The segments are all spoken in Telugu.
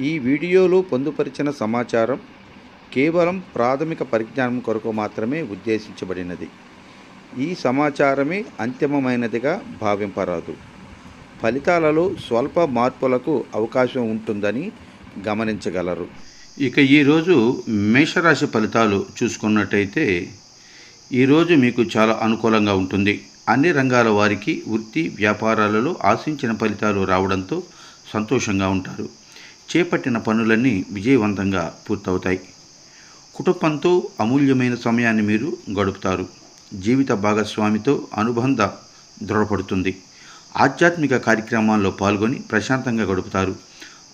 ఈ వీడియోలో పొందుపరిచిన సమాచారం కేవలం ప్రాథమిక పరిజ్ఞానం కొరకు మాత్రమే ఉద్దేశించబడినది. ఈ సమాచారమే అంతిమమైనదిగా భావింపరాదు. ఫలితాలలో స్వల్ప మార్పులకు అవకాశం ఉంటుందని గమనించగలరు. ఇక ఈరోజు మేషరాశి ఫలితాలు చూసుకున్నట్టయితే ఈరోజు మీకు చాలా అనుకూలంగా ఉంటుంది. అన్ని రంగాల వారికి వృత్తి వ్యాపారాలలో ఆశించిన ఫలితాలు రావడంతో సంతోషంగా ఉంటారు. చేపట్టిన పనులన్నీ విజయవంతంగా పూర్తవుతాయి. కుటుంబంతో అమూల్యమైన సమయాన్ని మీరు గడుపుతారు. జీవిత భాగస్వామితో అనుబంధ దృఢపడుతుంది. ఆధ్యాత్మిక కార్యక్రమాల్లో పాల్గొని ప్రశాంతంగా గడుపుతారు.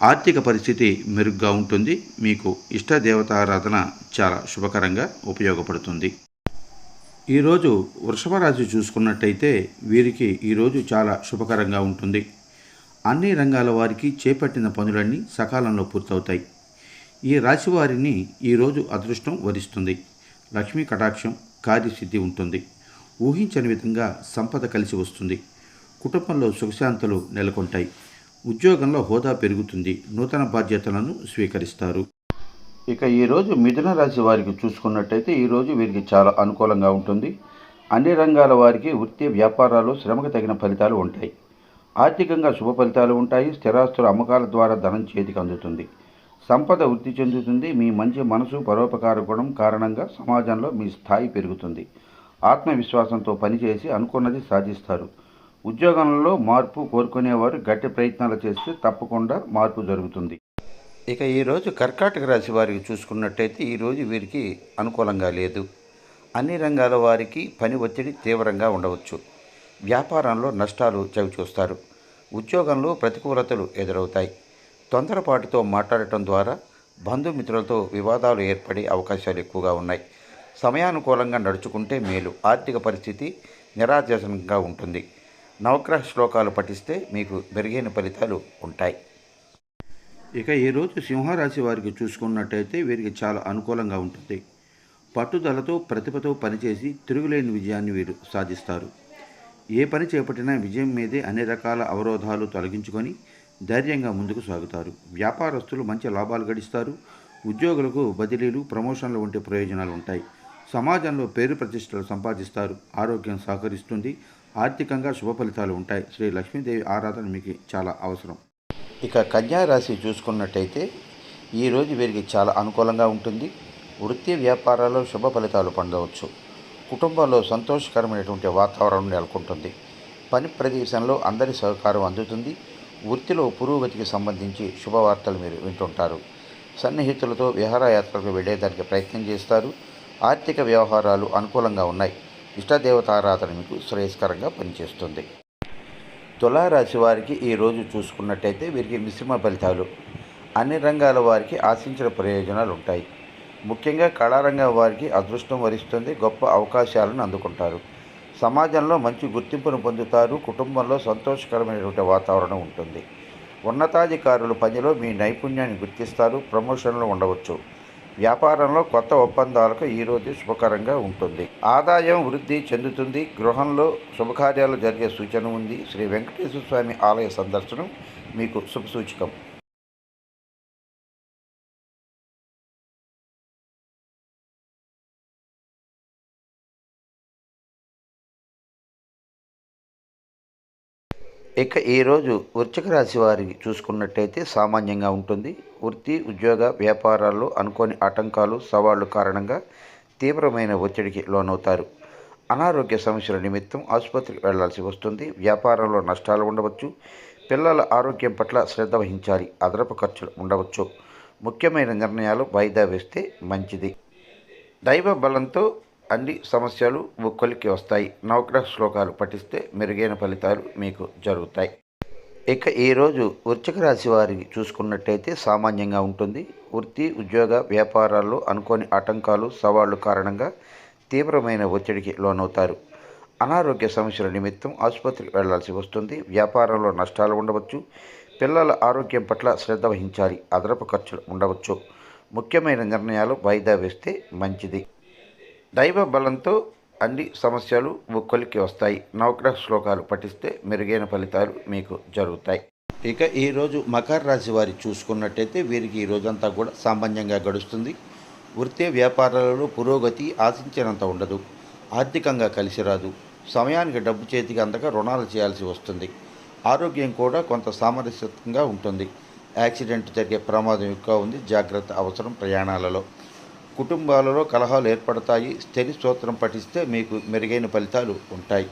ఆర్థిక పరిస్థితి మెరుగ్గా ఉంటుంది. మీకు ఇష్ట దేవతారాధన చాలా శుభకరంగా ఉపయోగపడుతుంది. ఈరోజు వృషభ రాశి చూసుకున్నట్టయితే వీరికి ఈరోజు చాలా శుభకరంగా ఉంటుంది. అన్ని రంగాల వారికి చేపట్టిన పనులన్నీ సకాలంలో పూర్తవుతాయి. ఈ రాశి వారిని ఈరోజు అదృష్టం వరిస్తుంది. లక్ష్మీ కటాక్షం కార్యసిద్ధి ఉంటుంది. ఊహించని విధంగా సంపద కలిసి వస్తుంది. కుటుంబంలో సుఖశాంతలు నెలకొంటాయి. ఉద్యోగంలో హోదా పెరుగుతుంది. నూతన బాధ్యతలను స్వీకరిస్తారు. ఇక ఈరోజు మిథున రాశి వారికి చూసుకున్నట్టయితే ఈరోజు వీరికి చాలా అనుకూలంగా ఉంటుంది. అన్ని రంగాల వారికి వృత్తి వ్యాపారాలు శ్రమకు తగిన ఫలితాలు ఉంటాయి. ఆర్థికంగా శుభ ఫలితాలు ఉంటాయి. స్థిరాస్తుల అమ్మకాల ద్వారా ధనం చేతికి అందుతుంది. సంపద వృద్ధి చెందుతుంది. మీ మంచి మనసు పరోపకార గుణం కారణంగా సమాజంలో మీ స్థాయి పెరుగుతుంది. ఆత్మవిశ్వాసంతో పనిచేసి అనుకున్నది సాధిస్తారు. ఉద్యోగంలో మార్పు కోరుకునేవారు గట్టి ప్రయత్నాలు చేస్తే తప్పకుండా మార్పు జరుగుతుంది. ఇక ఈరోజు కర్కాటక రాశి వారికి చూసుకున్నట్టయితే ఈరోజు వీరికి అనుకూలంగా లేదు. అన్ని రంగాల వారికి పని ఒత్తిడి తీవ్రంగా ఉండవచ్చు. వ్యాపారంలో నష్టాలు చవిచూస్తారు. ఉద్యోగంలో ప్రతికూలతలు ఎదురవుతాయి. తొందరపాటుతో మాట్లాడటం ద్వారా బంధుమిత్రులతో వివాదాలు ఏర్పడే అవకాశాలు ఎక్కువగా ఉన్నాయి. సమయానుకూలంగా నడుచుకుంటే మేలు. ఆర్థిక పరిస్థితి నిరాశజనకంగా ఉంటుంది. నవగ్రహ శ్లోకాలు పఠిస్తే మీకు మెరుగైన ఫలితాలు ఉంటాయి. ఇక ఈరోజు సింహరాశి వారికి చూసుకున్నట్టయితే వీరికి చాలా అనుకూలంగా ఉంటుంది. పట్టుదలతో ప్రతిభతో పనిచేసి తిరుగులేని విజయాన్ని వీరు సాధిస్తారు. ఏ పని చేపట్టినా విజయం మీదే అన్ని రకాల అవరోధాలు తొలగించుకొని ధైర్యంగా ముందుకు సాగుతారు. వ్యాపారస్తులు మంచి లాభాలు గడిస్తారు. ఉద్యోగులకు బదిలీలు ప్రమోషన్లు వంటి ప్రయోజనాలు ఉంటాయి. సమాజంలో పేరు ప్రతిష్టలు సంపాదిస్తారు. ఆరోగ్యం సహకరిస్తుంది. ఆర్థికంగా శుభ ఫలితాలు ఉంటాయి. శ్రీ లక్ష్మీదేవి ఆరాధన మీకు చాలా అవసరం. ఇక కన్యా రాశి చూసుకున్నట్టయితే ఈరోజు వీరికి చాలా అనుకూలంగా ఉంటుంది. వృత్తి వ్యాపారాల్లో శుభ ఫలితాలు పొందవచ్చు. కుటుంబంలో సంతోషకరమైనటువంటి వాతావరణం నెలకొంటుంది. పని ప్రదేశంలో అందరి సహకారం అందుతుంది. వృత్తిలో పురోగతికి సంబంధించి శుభవార్తలు మీరు వింటుంటారు. సన్నిహితులతో విహారయాత్రకు వెళ్ళేదానికి ప్రయత్నం చేస్తారు. ఆర్థిక వ్యవహారాలు అనుకూలంగా ఉన్నాయి. ఇష్టదేవతారాధన మీకు శ్రేయస్కరంగా పనిచేస్తుంది. తులారాశి వారికి ఈరోజు చూసుకున్నట్టయితే వీరికి మిశ్రమ ఫలితాలు. అన్ని రంగాల వారికి ఆశించిన ప్రయోజనాలు ఉంటాయి ముఖ్యంగా కళారంగం వారికి అదృష్టం వరిస్తుంది గొప్ప అవకాశాలను అందుకుంటారు. సమాజంలో మంచి గుర్తింపును పొందుతారు కుటుంబంలో సంతోషకరమైనటువంటి వాతావరణం ఉంటుంది. ఉన్నతాధికారులు పనిలో మీ నైపుణ్యాన్ని గుర్తిస్తారు ప్రమోషన్లు ఉండవచ్చు. వ్యాపారంలో కొత్త ఒప్పందాలకు ఈరోజు శుభకరంగా ఉంటుంది. ఆదాయం వృద్ధి చెందుతుంది గృహంలో శుభకార్యాలు జరిగే సూచన ఉంది. శ్రీ వెంకటేశ్వర స్వామి ఆలయ సందర్శనం మీకు శుభసూచకం. ఇక ఈరోజు వృశ్చిక రాశి వారికి చూసుకున్నట్టయితే సామాన్యంగా ఉంటుంది. వృత్తి ఉద్యోగ వ్యాపారాల్లో అనుకోని ఆటంకాలు సవాళ్ళు కారణంగా తీవ్రమైన ఒత్తిడికి లోనవుతారు. అనారోగ్య సమస్యల నిమిత్తం ఆసుపత్రికి వెళ్ళాల్సి వస్తుంది. వ్యాపారంలో నష్టాలు ఉండవచ్చు. పిల్లల ఆరోగ్యం పట్ల శ్రద్ధ వహించాలి. అదనపు ఖర్చులు ఉండవచ్చు. ముఖ్యమైన నిర్ణయాలు వాయిదా వేస్తే మంచిది. దైవ బలంతో అన్ని సమస్యలు ముక్కలికి వస్తాయి. నవగ్రహ శ్లోకాలు పఠిస్తే మెరుగైన ఫలితాలు మీకు జరుగుతాయి. ఇక ఈరోజు వృచ్చిక రాశి వారికి చూసుకున్నట్టయితే సామాన్యంగా ఉంటుంది. వృత్తి ఉద్యోగ వ్యాపారాల్లో అనుకోని ఆటంకాలు సవాళ్ళు కారణంగా తీవ్రమైన ఒత్తిడికి లోనవుతారు. అనారోగ్య సమస్యల నిమిత్తం ఆసుపత్రికి వెళ్ళాల్సి వస్తుంది. వ్యాపారంలో నష్టాలు ఉండవచ్చు. పిల్లల ఆరోగ్యం పట్ల శ్రద్ధ వహించాలి. అదనపు ఖర్చులు ఉండవచ్చు. ముఖ్యమైన నిర్ణయాలు వాయిదా వేస్తే మంచిది. దైవ బలంతో అన్ని సమస్యలు ముక్కలికి వస్తాయి. నవగ్రహ శ్లోకాలు పఠిస్తే మెరుగైన ఫలితాలు మీకు జరుగుతాయి. ఇక ఈరోజు మకర రాశి వారి చూసుకున్నట్టయితే వీరికి ఈ రోజంతా కూడా సామాన్యంగా గడుస్తుంది. వృత్తి వ్యాపారాలలో పురోగతి ఆశించినంత ఉండదు. ఆర్థికంగా కలిసి రాదు. సమయానికి డబ్బు చేతికి అందక రుణాలు చేయాల్సి వస్తుంది. ఆరోగ్యం కూడా కొంత సామరస్యంగా ఉంటుంది. యాక్సిడెంట్ జరిగే ప్రమాదం ఎక్కువ ఉంది. జాగ్రత్త అవసరం ప్రయాణాలలో. కుటుంబాలలో కలహాలు ఏర్పడతాయి. స్థిరి స్తోత్రం పఠిస్తే మీకు మెరుగైన ఫలితాలు ఉంటాయి.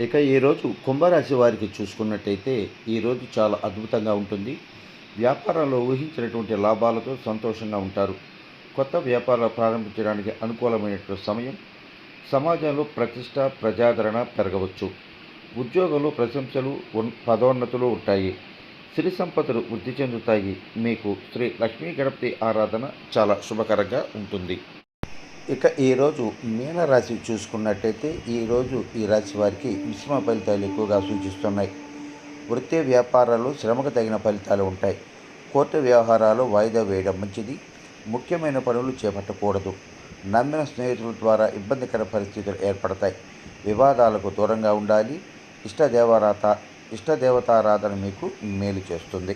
ఇక ఈరోజు కుంభరాశి వారికి చూసుకున్నట్టయితే ఈరోజు చాలా అద్భుతంగా ఉంటుంది. వ్యాపారంలో ఊహించినటువంటి లాభాలతో సంతోషంగా ఉంటారు. కొత్త వ్యాపారాలు ప్రారంభించడానికి అనుకూలమైనటువంటి సమయం. సమాజంలో ప్రతిష్ట ప్రజాదరణ పెరగవచ్చు. ఉద్యోగంలో ప్రశంసలు పదోన్నతులు ఉంటాయి. సిరి సంపదలు వృద్ధి చెందుతాయి. మీకు శ్రీ లక్ష్మీ గణపతి ఆరాధన చాలా శుభకరంగా ఉంటుంది. ఇక ఈరోజు మీనరాశి చూసుకున్నట్టయితే ఈరోజు ఈ రాశి వారికి మిశ్రమ ఫలితాలు ఎక్కువగా సూచిస్తున్నాయి. వృత్తి వ్యాపారాలు శ్రమకు తగిన ఫలితాలు ఉంటాయి. కోర్టు వ్యవహారాలు వాయిదా వేయడం మంచిది. ముఖ్యమైన పనులు చేపట్టకూడదు. నమ్మిన స్నేహితుల ద్వారా ఇబ్బందికర పరిస్థితులు ఏర్పడతాయి. వివాదాలకు దూరంగా ఉండాలి. ఇష్టదేవరాత ఇష్టదేవతారాధన మీకు మేలు చేస్తుంది.